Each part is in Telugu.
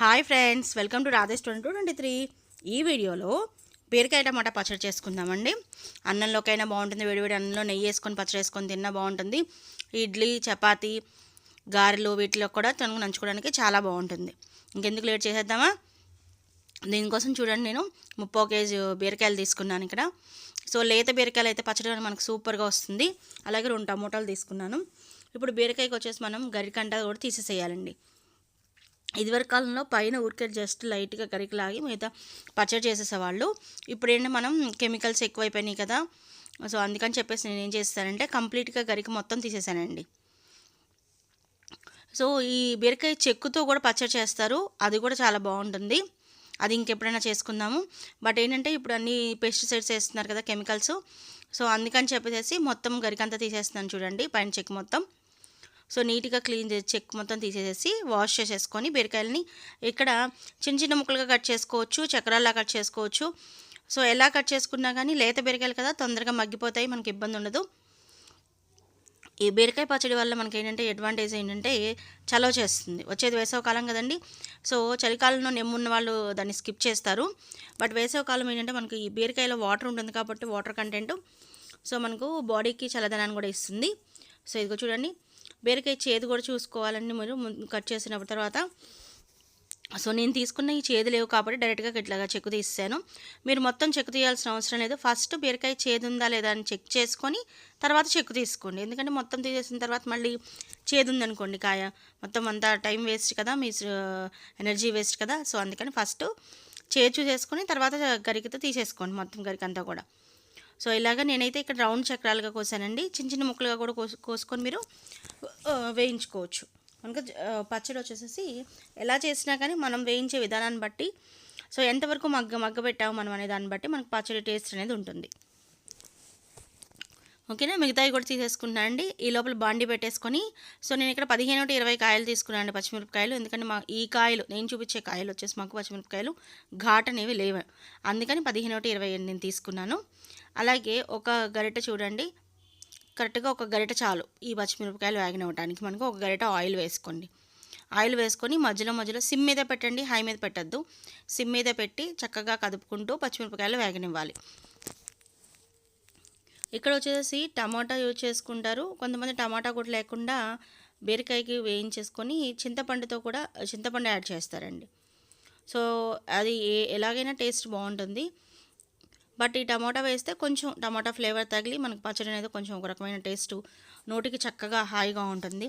Hi friends welcome to Radhesh twenty two twenty three. ఈ వీడియోలో బీరకాయ టమాటా పచ్చడి చేసుకుందామండి. అన్నంలోకైనా బాగుంటుంది వేడివేడి అన్నంలో నెయ్యి వేసుకొని పచ్చడి వేసుకొని తిన్నా బాగుంటుంది. ఇడ్లీ చపాతీ గారెలు వీటిలో కూడా తనకు నంచుకోవడానికి చాలా బాగుంటుంది. ఇంకెందుకు లేట్ చేసేద్దామా? దీనికోసం చూడండి నేను ముప్పో కేజీ బీరకాయలు తీసుకున్నాను ఇక్కడ. సో లేత బీరకాయలు అయితే పచ్చడి మనకు సూపర్గా వస్తుంది. అలాగే రెండు టమోటాలు తీసుకున్నాను. ఇప్పుడు బీరకాయకి వచ్చేసి మనం గరికంట కూడా తీసేసేయాలండి. ఇదివరకు కాలంలో పైన ఊరికే జస్ట్ లైట్గా కరికి లాగి మిగతా పచ్చడి చేసేసేవాళ్ళు. ఇప్పుడేంటి మనం కెమికల్స్ ఎక్కువైపోయినాయి కదా. సో అందుకని చెప్పేసి నేను ఏం చేస్తానంటే కంప్లీట్గా గరికి మొత్తం తీసేసానండి. సో ఈ బీరకాయ చెక్కుతో కూడా పచ్చడి చేస్తారు. అది కూడా చాలా బాగుంటుంది. అది ఇంకెప్పుడైనా చేసుకుందాము. బట్ ఏంటంటే ఇప్పుడు అన్ని పెస్టిసైడ్స్ వేస్తున్నారు కదా కెమికల్స్. సో అందుకని చెప్పేసి మొత్తం గరికంతా తీసేస్తున్నాను చూడండి పైన చెక్ మొత్తం. సో నీట్గా క్లీన్ చేసి చెక్ మొత్తం తీసేసేసి వాష్ చేసేసుకొని బీరకాయలని ఇక్కడ చిన్న చిన్న ముక్కలుగా కట్ చేసుకోవచ్చు చక్రాల్లా కట్ చేసుకోవచ్చు. సో ఎలా కట్ చేసుకున్నా కానీ లేత బీరకాయలు కదా తొందరగా మగ్గిపోతాయి మనకి ఇబ్బంది ఉండదు. ఈ బీరకాయ పచ్చడి వల్ల మనకి ఏంటంటే అడ్వాంటేజ్ ఏంటంటే చలవ చేస్తుంది. వచ్చేది వేసవకాలం కదండి. సో చలికాలంలో నెమ్మున్న వాళ్ళు దాన్ని స్కిప్ చేస్తారు. బట్ వేసవకాలం ఏంటంటే మనకి ఈ బీరకాయలో వాటర్ ఉంటుంది కాబట్టి వాటర్ కంటెంట్. సో మనకు బాడీకి చల్లదనాన్ని కూడా ఇస్తుంది. సో ఇదిగో చూడండి. బీరకాయ చేదు కూడా చూసుకోవాలండి మీరు. కట్ చేసినప్పుడు తర్వాత. సో నేను తీసుకున్న ఈ చేదు లేవు కాబట్టి డైరెక్ట్గా ఇట్లాగా చెక్కు తీసాను మీరు మొత్తం చెక్కు తీయాల్సిన అవసరం లేదు. ఫస్ట్ బీరకాయ చేదు ఉందా లేదా అని చెక్ చేసుకొని తర్వాత చెక్కు తీసుకోండి. ఎందుకంటే మొత్తం తీసేసిన తర్వాత మళ్ళీ చేదు ఉందనుకోండి కాయ. మొత్తం అంతా టైం వేస్ట్ కదా మీ ఎనర్జీ వేస్ట్ కదా. సో అందుకని ఫస్ట్ చేదు చూసేసుకొని తర్వాత గరికతో తీసేసుకోండి మొత్తం గరికంతా కూడా. సో ఇలాగ నేనైతే ఇక్కడ రౌండ్ చక్రాలుగా కోసానండి. చిన్న చిన్న ముక్కలుగా కూడా కోసు కోసుకొని మీరు వేయించుకోవచ్చు. కనుక పచ్చడి వచ్చేసేసి ఎలా చేసినా కానీ మనం వేయించే విధానాన్ని బట్టి సో ఎంతవరకు మగ్గ మగ్గ పెట్టాము మనం అనే దాన్ని బట్టి మనకు పచ్చడి టేస్ట్ అనేది ఉంటుంది. ఓకేనా? మిగతావి కూడా తీసేసుకున్నాను అండి. ఈ లోపల బాండి పెట్టేసుకొని సో నేను ఇక్కడ పదిహేను ఒకటి ఇరవై కాయలు తీసుకున్నాను అండి పచ్చిమిరపకాయలు. ఎందుకంటే మా ఈ కాయలు నేను చూపించే కాయలు వచ్చేసి మాకు పచ్చిమిరపకాయలు ఘాట్ అనేవి లేవు. అందుకని పదిహేను ఒకటి ఇరవై నేను తీసుకున్నాను. అలాగే ఒక గరిట చూడండి. కరెక్ట్గా ఒక గరిట చాలు ఈ పచ్చిమిరపకాయలు వేగనివ్వడానికి మనకు ఒక గరిట ఆయిల్ వేసుకోండి. ఆయిల్ వేసుకొని మధ్యలో మధ్యలో సిమ్ మీద పెట్టండి. హై మీద పెట్టద్దు. సిమ్ మీద పెట్టి చక్కగా కదుపుకుంటూ పచ్చిమిరపకాయలు వేగనివ్వాలి. ఇక్కడ వచ్చేసి టమాటా యూజ్ చేసుకుంటారు. కొంతమంది టమాటా కూడా లేకుండా బీరకాయకి వేయించేసుకొని చింతపండుతో కూడా చింతపండు యాడ్ చేస్తారండి. సో అది ఏ ఎలాగైనా టేస్ట్ బాగుంటుంది. బట్ ఈ టమాటా వేస్తే కొంచెం టమాటా ఫ్లేవర్ తగిలి మనకు పచ్చడి అనేది కొంచెం ఒక రకమైన టేస్ట్. నోటికి చక్కగా హాయిగా ఉంటుంది.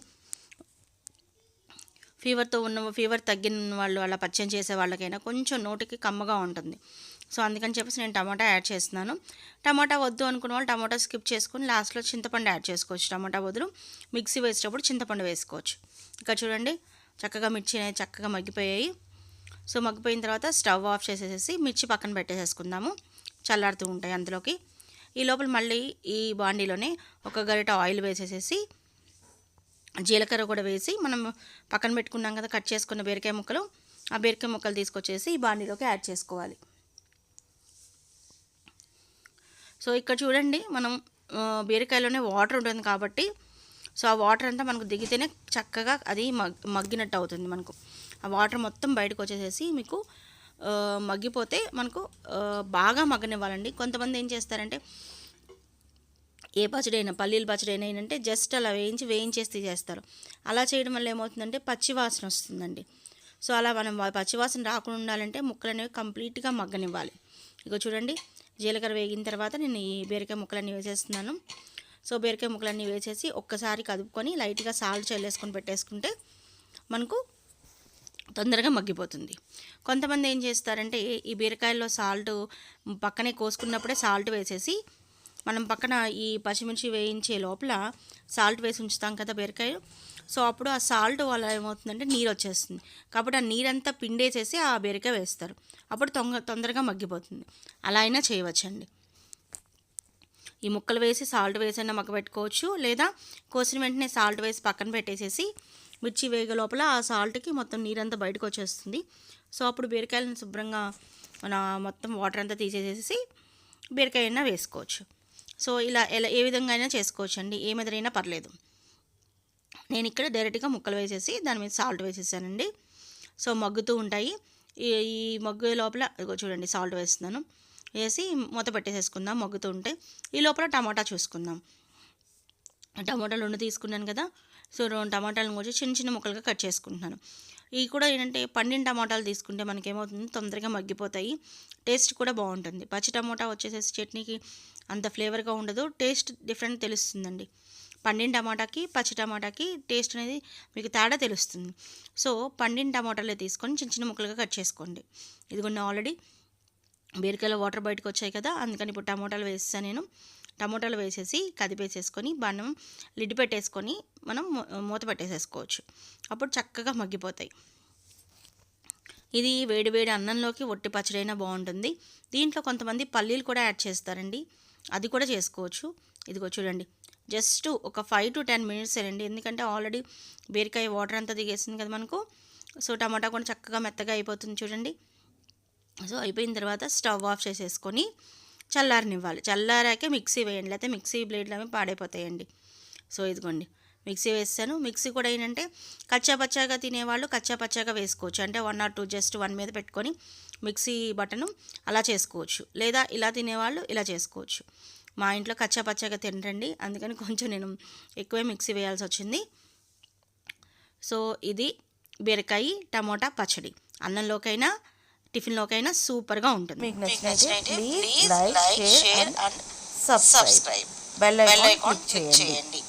ఫీవర్తో ఉన్న ఫీవర్ తగ్గిన వాళ్ళు అలా పచ్చడి చేసే వాళ్ళకైనా కొంచెం నోటికి కమ్మగా ఉంటుంది. సో అందుకని చెప్పేసి నేను టమాటా యాడ్ చేస్తున్నాను. టమాటా వద్దు అనుకున్న వాళ్ళు టమాటా స్కిప్ చేసుకుని లాస్ట్లో చింతపండు యాడ్ చేసుకోవచ్చు. టమాటా బదులు మిక్సీ వేసేటప్పుడు చింతపండు వేసుకోవచ్చు. ఇక్కడ చూడండి చక్కగా మిర్చి అనేది చక్కగా మగ్గిపోయాయి. సో మగ్గిపోయిన తర్వాత స్టవ్ ఆఫ్ చేసేసి మిర్చి పక్కన పెట్టేసేసుకుందాము. చల్లారుతూ ఉంటాయి అందులోకి. ఈ లోపల మళ్ళీ ఈ బాండీలోనే ఒక గరిట ఆయిల్ వేసేసేసి జీలకర్ర కూడా వేసి మనం పక్కన పెట్టుకున్నాం కదా కట్ చేసుకున్న బీరకాయ ముక్కలు ఆ బీరకాయ ముక్కలు తీసుకొచ్చేసి ఈ బాండీలోకి యాడ్ చేసుకోవాలి. సో ఇక్కడ చూడండి మనం బీరకాయలోనే వాటర్ ఉంటుంది కాబట్టి సో ఆ వాటర్ అంతా మనకు దిగితేనే చక్కగా అది మగ్ మగ్గినట్టు అవుతుంది మనకు. ఆ వాటర్ మొత్తం బయటకు వచ్చేసేసి మీకు మగ్గిపోతే మనకు బాగా మగ్గనివ్వాలండి. కొంతమంది ఏం చేస్తారంటే ఏ పచ్చడి అయినా పల్లీల పచ్చడి అయినా ఏంటంటే జస్ట్ అలా వేయించి వేయించేసి చేస్తారు అలా చేయడం వల్ల ఏమవుతుందంటే పచ్చి వాసన వస్తుందండి. సో అలా మనం పచ్చివాసన రాకుండా ఉండాలంటే ముక్కలు అనేవి కంప్లీట్గా మగ్గనివ్వాలి. ఇక చూడండి జీలకర్ర వేగిన తర్వాత నేను ఈ బీరకాయ ముక్కలన్నీ వేసేస్తున్నాను. సో బీరకాయ ముక్కలన్నీ వేసేసి ఒక్కసారి కదుపుకొని లైట్గా సాల్ట్ చల్లేసుకొని పెట్టేసుకుంటే మనకు తొందరగా మగ్గిపోతుంది. కొంతమంది ఏం చేస్తారంటే ఈ బీరకాయల్లో సాల్ట్ పక్కనే కోసుకున్నప్పుడే సాల్ట్ వేసేసి మనం పక్కన ఈ పచ్చిమిర్చి వేయించే లోపల సాల్ట్ వేసి ఉంచుతాం కదా బీరకాయ. సో అప్పుడు ఆ సాల్ట్ వల్ల ఏమవుతుందంటే నీరు వచ్చేస్తుంది. కాబట్టి ఆ నీరంతా పిండేసేసి ఆ బీరకాయ వేస్తారు. అప్పుడు తొంగ తొందరగా మగ్గిపోతుంది. అలా అయినా చేయవచ్చండి. ఈ ముక్కలు వేసి సాల్ట్ వేసైనా మగ్గబెట్టుకోవచ్చు లేదా కోసిన వెంటనే సాల్ట్ వేసి పక్కన పెట్టేసేసి మిర్చి వేగ లోపల ఆ సాల్ట్కి మొత్తం నీరంతా బయటకు వచ్చేస్తుంది సో అప్పుడు బీరకాయలను శుభ్రంగా మన మొత్తం వాటర్ అంతా తీసేసేసి బీరకాయ అయినా వేసుకోవచ్చు. సో ఇలా ఎలా ఏ విధంగా అయినా చేసుకోవచ్చు అండి ఏ పర్లేదు. నేను ఇక్కడ డైరెక్ట్గా ముక్కలు వేసేసి దాని మీద సాల్ట్ వేసేసానండి. సో మగ్గుతూ ఉంటాయి. ఈ ఈ మగ్గు లోపల చూడండి సాల్ట్ వేస్తున్నాను. వేసి మూత పెట్టేసేసుకుందాం మగ్గుతూ ఉంటే. ఈ లోపల టమాటా చూసుకుందాం. టమాటాలు రెండు తీసుకున్నాను కదా. సో రెండు టమాటాలను కూడా చిన్న చిన్న ముక్కలుగా కట్ చేసుకుంటున్నాను. ఇవి కూడా ఏంటంటే పండిన టమాటాలు తీసుకుంటే మనకేమవుతుంది? తొందరగా మగ్గిపోతాయి. టేస్ట్ కూడా బాగుంటుంది. పచ్చి టమాటా వచ్చేసేసి చట్నీకి అంత ఫ్లేవర్గా ఉండదు. టేస్ట్ డిఫరెంట్ తెలుస్తుందండి. పండిన టమాటాకి పచ్చి టమాటాకి టేస్ట్ అనేది మీకు తేడా తెలుస్తుంది. సో పండిన టమాటాలే తీసుకొని చిన్న చిన్న ముక్కలుగా కట్ చేసుకోండి. ఇదిగోండి ఆల్రెడీ బీరకాయలో వాటర్ బయటకు వచ్చాయి కదా అందుకని ఇప్పుడు టమాటాలు వేస్తాను నేను. టమాటాలు వేసేసి కదిపేసేసుకొని బాణం లిడ్ పెట్టేసుకొని మనం మూత పెట్టేసేసుకోవచ్చు. అప్పుడు చక్కగా మగ్గిపోతాయి. ఇది వేడి వేడి అన్నంలోకి ఒట్టి పచ్చడైనా బాగుంటుంది. దీంట్లో కొంతమంది పల్లీలు కూడా యాడ్ చేస్తారండి. అది కూడా చేసుకోవచ్చు. ఇదిగో చూడండి. జస్ట్ ఒక ఫైవ్ టు టెన్ మినిట్స్ అండి ఎందుకంటే ఆల్రెడీ బీరకాయ వాటర్ అంతా దిగేసింది కదా మనకు. సో టమాటా కూడా చక్కగా మెత్తగా అయిపోతుంది చూడండి. సో అయిపోయిన తర్వాత స్టవ్ ఆఫ్ చేసేసుకొని చల్లారనివ్వాలి. చల్లారాకే మిక్సీ వేయండి. లేకపోతే మిక్సీ బ్లేడ్లు అవి పాడైపోతాయండి. సో ఇదిగోండి. మిక్సీ వేస్తాను. మిక్సీ కూడా ఏంటంటే కచ్చా పచ్చాగా తినేవాళ్ళు కచ్చా పచ్చాగా వేసుకోవచ్చు. అంటే one or two just one మీద పెట్టుకొని మిక్సీ బటను అలా చేసుకోవచ్చు. లేదా ఇలా తినేవాళ్ళు ఇలా చేసుకోవచ్చు. మా ఇంట్లో కచ్చా పచ్చాగా తినరండి. అందుకని కొంచెం నేను ఎక్కువే మిక్సీ వేయాల్సి వచ్చింది. సో ఇది బీరకాయ టమోటా పచ్చడి. అన్నంలోకైనా టిఫిన్లోకైనా సూపర్గా ఉంటుంది. మీకు నచ్చినైతే please please like share and subscribe bell icon click చేయండి.